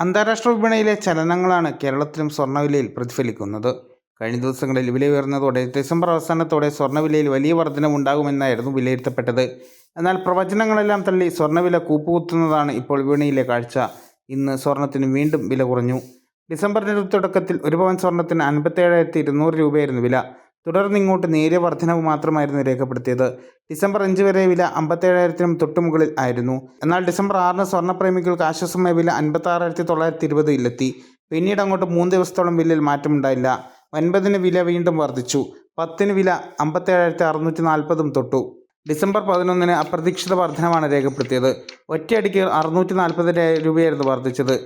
അന്താരാഷ്ട്ര വിപണിയിലെ ചലനങ്ങളാണ് കേരളത്തിലും സ്വർണവിലയിൽ പ്രതിഫലിക്കുന്നത്. കഴിഞ്ഞ ദിവസങ്ങളിൽ വില ഉയർന്നതോടെ ഡിസംബർ അവസാനത്തോടെ സ്വർണവിലയിൽ വലിയ വർധനമുണ്ടാകുമെന്നായിരുന്നു വിലയിരുത്തപ്പെട്ടത്. എന്നാൽ പ്രവചനങ്ങളെല്ലാം തള്ളി സ്വർണവില കൂപ്പുകുത്തുന്നതാണ് ഇപ്പോൾ വിപണിയിലെ കാഴ്ച. ഇന്ന് സ്വർണത്തിന് വീണ്ടും വില കുറഞ്ഞു. ഡിസംബറിന്റെ തുടക്കത്തിൽ ഒരു പവൻ സ്വർണത്തിന് അൻപത്തേഴായിരത്തി ഇരുന്നൂറ് രൂപയായിരുന്നു വില. തുടർന്ന് ഇങ്ങോട്ട് നേരിയ വർധനവ് മാത്രമായിരുന്നു രേഖപ്പെടുത്തിയത്. ഡിസംബർ അഞ്ച് വരെ വില അമ്പത്തേഴായിരത്തിനും തൊട്ടുമുകളിൽ ആയിരുന്നു. എന്നാൽ ഡിസംബർ ആറിന് സ്വർണപ്രേമികൾക്ക് ആശ്വാസമായ വില അൻപത്താറായിരത്തി തൊള്ളായിരത്തി ഇരുപതിലെത്തി പിന്നീട് അങ്ങോട്ട് മൂന്ന് ദിവസത്തോളം വിലയിൽ മാറ്റമുണ്ടായില്ല. ഒൻപതിന് വില വീണ്ടും വർദ്ധിച്ചു പത്തിന് വില അമ്പത്തേഴായിരത്തി അറുന്നൂറ്റി നാൽപ്പതും തൊട്ടു. ഡിസംബർ പതിനൊന്നിന് അപ്രതീക്ഷിത വർധനമാണ് രേഖപ്പെടുത്തിയത്. ഒറ്റയടിക്ക് അറുന്നൂറ്റി നാൽപ്പത് രൂപയായിരുന്നു വർദ്ധിച്ചത്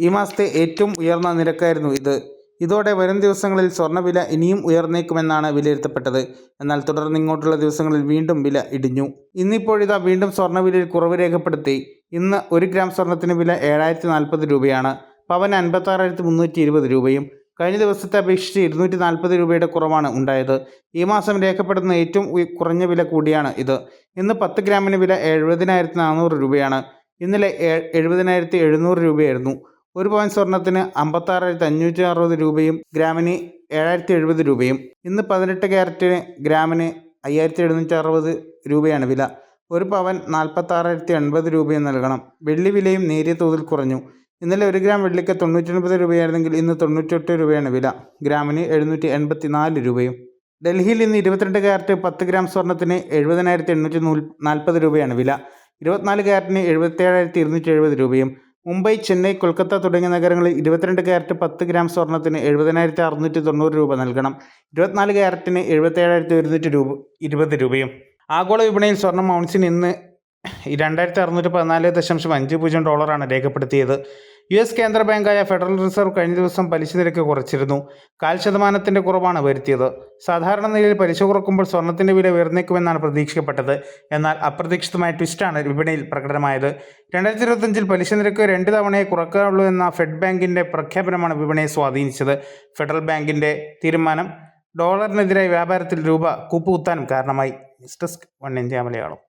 ഈ മാസത്തെ ഏറ്റവും ഉയർന്ന നിരക്കായിരുന്നു ഇത്. ഇതോടെ വരും ദിവസങ്ങളിൽ സ്വർണവില ഇനിയും ഉയർന്നേക്കുമെന്നാണ് വിലയിരുത്തപ്പെട്ടത്. എന്നാൽ തുടർന്ന് ഇങ്ങോട്ടുള്ള ദിവസങ്ങളിൽ വീണ്ടും വില ഇടിഞ്ഞു. ഇന്നിപ്പോഴിതാ വീണ്ടും സ്വർണവിലയിൽ കുറവ് രേഖപ്പെടുത്തി. ഇന്ന് ഒരു ഗ്രാം സ്വർണത്തിന് വില ഏഴായിരത്തി നാൽപ്പത് രൂപയാണ്. പവൻ അൻപത്താറായിരത്തി മുന്നൂറ്റി ഇരുപത് രൂപയും കഴിഞ്ഞ ദിവസത്തെ അപേക്ഷിച്ച് ഇരുന്നൂറ്റി നാൽപ്പത് രൂപയുടെ കുറവാണ് ഉണ്ടായത്. ഈ മാസം രേഖപ്പെടുന്ന ഏറ്റവും കുറഞ്ഞ വില കൂടിയാണ് ഇത്. ഇന്ന് പത്ത് ഗ്രാമിന് വില എഴുപതിനായിരത്തി നാനൂറ് രൂപയാണ്. ഇന്നലെ എഴുപതിനായിരത്തി എഴുന്നൂറ് രൂപയായിരുന്നു. ഒരു പവൻ സ്വർണത്തിന് അമ്പത്താറായിരത്തി അഞ്ഞൂറ്റി അറുപത് രൂപയും ഗ്രാമിന് ഏഴായിരത്തി എഴുപത് രൂപയും. ഇന്ന് പതിനെട്ട് ക്യാരറ്റിന് ഗ്രാമിന് അയ്യായിരത്തി എഴുന്നൂറ്റി അറുപത് രൂപയാണ് വില. ഒരു പവൻ നാൽപ്പത്താറായിരത്തി എൺപത് രൂപയും നൽകണം. വെള്ളി വിലയും നേരിയ തോതിൽ കുറഞ്ഞു. ഇന്നലെ ഒരു ഗ്രാം വെള്ളിക്ക് തൊണ്ണൂറ്റൊൻപത് രൂപയായിരുന്നെങ്കിൽ ഇന്ന് തൊണ്ണൂറ്റെട്ട് രൂപയാണ് വില. ഗ്രാമിന് എഴുന്നൂറ്റി എൺപത്തി നാല് രൂപയും. ഡൽഹിയിൽ ഇന്ന് ഇരുപത്തിരണ്ട് ക്യാരറ്റ് പത്ത് ഗ്രാം സ്വർണത്തിന് എഴുപതിനായിരത്തി എണ്ണൂറ്റി നൂൽ നാൽപ്പത് രൂപയാണ് വില. ഇരുപത്തിനാല് ക്യാരറ്റിന് എഴുപത്തേഴായിരത്തി ഇരുന്നൂറ്റി എഴുപത് രൂപയും മുംബൈ ചെന്നൈ കൊൽക്കത്ത തുടങ്ങിയ നഗരങ്ങളിൽ ഇരുപത്തിരണ്ട് ക്യാരറ്റ് പത്ത് ഗ്രാം സ്വർണത്തിന് എഴുപതിനായിരത്തി അറുന്നൂറ്റി തൊണ്ണൂറ് രൂപ നൽകണം. ഇരുപത്തിനാല് ക്യാരറ്റിന് എഴുപത്തേഴായിരത്തി ഒരുന്നൂറ്റി രൂപ ഇരുപത് രൂപയും. ആഗോള വിപണിയിൽ സ്വർണം ഔൺസിന് ഇന്ന് രണ്ടായിരത്തി അറുന്നൂറ്റി പതിനാല് ദശാംശം അഞ്ച് പൂജ്യം ഡോളറാണ് രേഖപ്പെടുത്തിയത്. യു എസ് കേന്ദ്ര ബാങ്കായ ഫെഡറൽ റിസർവ് കഴിഞ്ഞ ദിവസം പലിശ നിരക്ക് കുറച്ചിരുന്നു. കാൽ ശതമാനത്തിന്റെ കുറവാണ് വരുത്തിയത്. സാധാരണ നിലയിൽ പലിശ കുറക്കുമ്പോൾ സ്വർണത്തിന്റെ വില ഉയർന്നേക്കുമെന്നാണ് പ്രതീക്ഷിക്കപ്പെട്ടത്. എന്നാൽ അപ്രതീക്ഷിതമായ ട്വിസ്റ്റാണ് വിപണിയിൽ പ്രകടമായത്. രണ്ടായിരത്തി ഇരുപത്തഞ്ചിൽ പലിശ നിരക്ക് രണ്ട് തവണയെ കുറക്കാനുള്ളൂ എന്ന ഫെഡ് ബാങ്കിന്റെ പ്രഖ്യാപനമാണ് വിപണിയെ സ്വാധീനിച്ചത്. ഫെഡറൽ ബാങ്കിന്റെ തീരുമാനം ഡോളറിനെതിരായ വ്യാപാരത്തിൽ രൂപ കൂപ്പുകുത്താനും കാരണമായി. News desk one India Malayalam.